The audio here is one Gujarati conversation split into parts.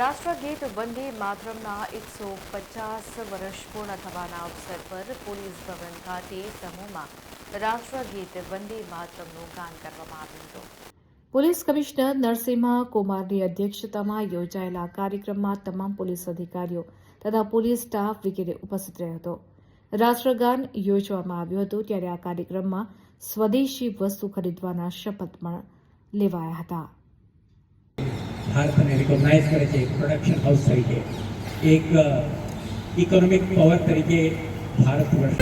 રાષ્ટ્રગીત વંદે માતરમના એકસો પચાસ વર્ષ પૂર્ણ થવાના અવસર પર પોલીસ ભવન ખાતે સમૂહમાં રાષ્ટ્રગીત વંદે માતરમનું ગાન કરવામાં આવ્યું હતું. પોલીસ કમિશનર નરસિંહ કુમારની અધ્યક્ષતામાં યોજાયેલા કાર્યક્રમમાં તમામ પોલીસ અધિકારીઓ તથા પોલીસ સ્ટાફ વગેરે ઉપસ્થિત રહ્યો હતો. રાષ્ટ્રગાન યોજવામાં આવ્યું હતું ત્યારે આ કાર્યક્રમમાં સ્વદેશી વસ્તુ ખરીદવાના શપથ પણ લેવાયા હતા. ભારતને રિકોગ્નાઇઝ કરે છે એક પ્રોડક્શન હાઉસ તરીકે. એક ઇકોનોમિક પાવર તરીકે ભારત વર્ષ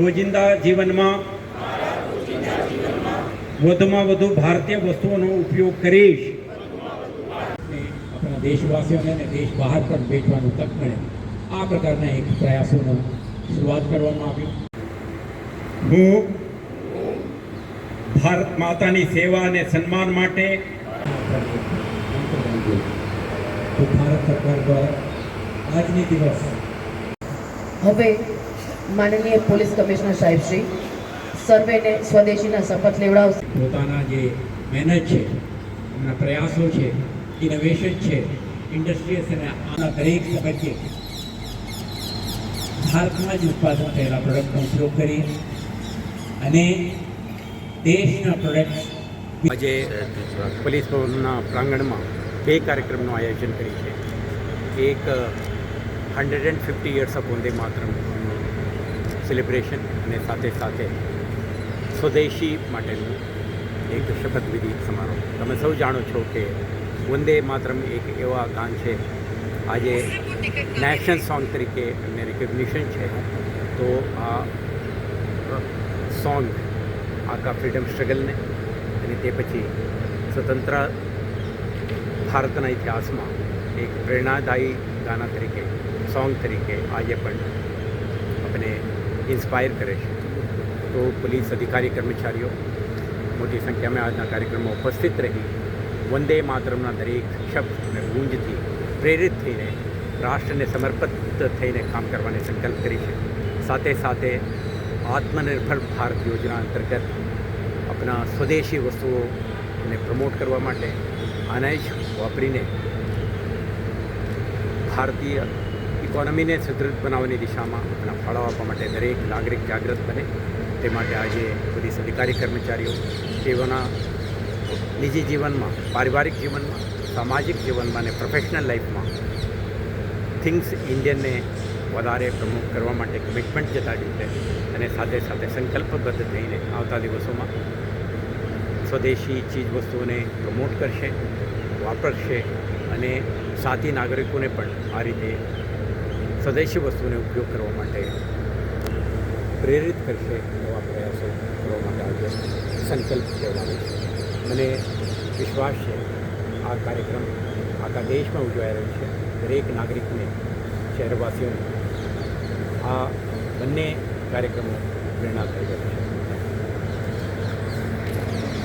રોજિંદા જીવનમાં વધુમાં વધુ ભારતીય વસ્તુઓનો ઉપયોગ કરીશ. દેશવાસીઓને અને દેશ બહાર પણ વેચવાનું તક મળે. આ પ્રકારના એક પ્રયાસોનો શરૂઆત કરવામાં આવ્યો. હું ભારત માતાની સેવા અને સન્માન માટે તો ભારત સરકાર દ્વારા આજની દિવસ હવે માનનીય પોલીસ કમિશનર સાહેબ શ્રી સર્વેને સ્વદેશીના શપથ લેવડાવશે. પોતાના જે મહેનત છે એમના પ્રયાસો છે ઇનોવેશન છે ઇન્ડસ્ટ્રીઝ અને આના દરેક તબક્કે ભારતમાં જ ઉત્પાદન થયેલા પ્રોડક્ટનો ઉપયોગ કરી અને દેશના પ્રોડક્ટ આજે પોલીસ ભવનના પ્રાંગણમાં બે કાર્યક્રમનું આયોજન કર્યું છે. એક hundred and fifty years of Vande Mataram celebration અને સાથે સાથે સ્વદેશી માટેનું એક શપથવિધિ સમારોહ. તમે સૌ જાણો છો કે વંદે માતરમ એક એવા ગાન છે. આજે નેશનલ સોંગ તરીકે એમને રિકગ્નિશન છે. તો આ સોંગ આખા ફ્રીડમ સ્ટ્રગલને અને તે પછી સ્વતંત્ર ભારતના ઇતિહાસમાં એક પ્રેરણાદાયી ગાના તરીકે સોંગ તરીકે આજે પણ આપણે ઇન્સ્પાયર કરે છે. તો પોલીસ અધિકારી કર્મચારીઓ, મોટી સંખ્યામાં આજના કાર્યક્રમમાં ઉપસ્થિત રહી વંદે માતરમના દરેક શબ્દ અને ગુંજથી પ્રેરિત થઈને રાષ્ટ્રને સમર્પિત થઈને કામ કરવાની સંકલ્પ કરી છે. સાથે સાથે આત્મનિર્ભર ભારત યોજના અંતર્ગત આપણા સ્વદેશી વસ્તુઓને પ્રમોટ કરવા માટે આને વાપરીને ભારતીય ઇકોનોમીને સુદૃઢ બનાવવાની દિશામાં આપણા ફાળો આપવા માટે દરેક નાગરિક જાગૃત બને. તે માટે આજે પોલીસ અધિકારી કર્મચારીઓ તેઓના નિજી જીવનમાં, પારિવારિક જીવનમાં, સામાજિક જીવનમાં અને પ્રોફેશનલ લાઈફમાં થિંગ્સ ઇન્ડિયનને વધારે પ્રમોટ કરવા માટે કમિટમેન્ટ જતા રીતે અને સાથે સાથે સંકલ્પબદ્ધ થઈને આવતા દિવસોમાં સ્વદેશી ચીજ વસ્તુઓને પ્રમોટ કરશે, વાપરશે અને સાથી નાગરિકોને પણ આ રીતે સ્વદેશી વસ્તુઓનો ઉપયોગ કરવા માટે પ્રેરિત કરશે એવા પ્રયાસો કરવા માટે આજે સંકલ્પ લેવાનો છે. મને વિશ્વાસ છે આ કાર્યક્રમ આખા દેશમાં ઉજવાઈ રહ્યો છે. દરેક નાગરિકને, શહેરવાસીઓને આ બંને કાર્યક્રમો પ્રેરણા થઈ રહ્યો છે.